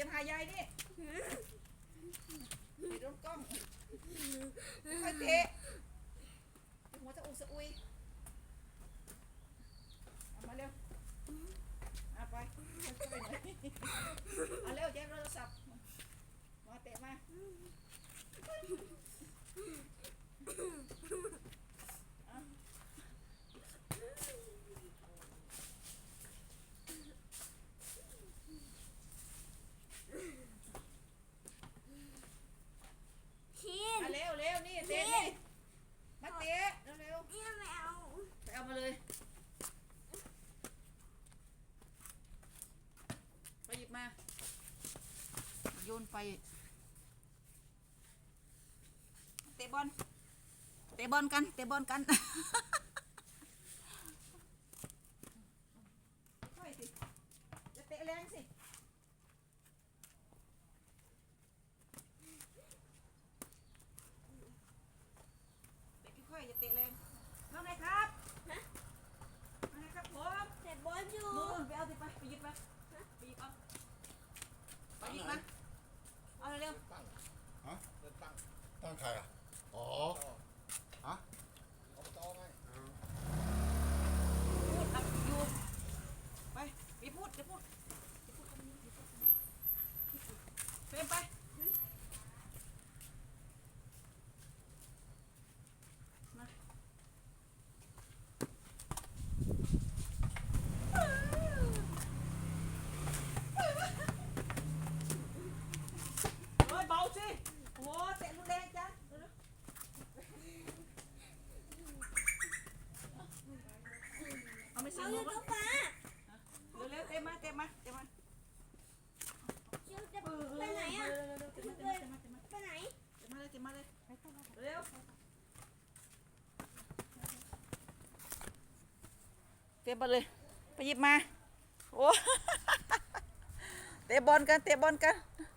ียมหายายนี่ไปร่มกล้องค่อยเทหัวจะอุสะอุยเอามาเร็วเอาไปเอาเร็วแย่งโทรศัพท์มาเตะมา นไป เตะบอล เตะบอลกัน เตะบอลกันค่อยสิ จะเตะแรงสิเตะค่อยๆอย่าเตะแรงว่าไงครับ ฮะ ว่าไงครับผม แต่บอลอยู่ นู่นไปเอาสิไปไปหยิบมาไปหยิบเอาไปหยิบมาเอาเร็ว ตั้ง ฮะ เลือก ตั้งตั้งใครอะ อ๋อ ฮะอบตไงๆพูดอับอยู่ไปไปพูดจะพูดจะพูดตรงนี้จะพูดตรงนี้เฟรมไปมาเฮ้ยเบาสิโอ้โหเตะรุนแรงจังเร็วๆเอาไม่ เขา ใส่ อ หั ยู่ ว ตรงฟ้า เร็วๆเตะ มาเต็มมาเต็มมาไปไหนอะเตะมาเตะมาเตะมาเตะมาไปไหนเต็มมาเลยเต็มมาเลยเร็วเตะมาเลยไปหยิบมาโอ้เตะบอลกันเตะบอลกัน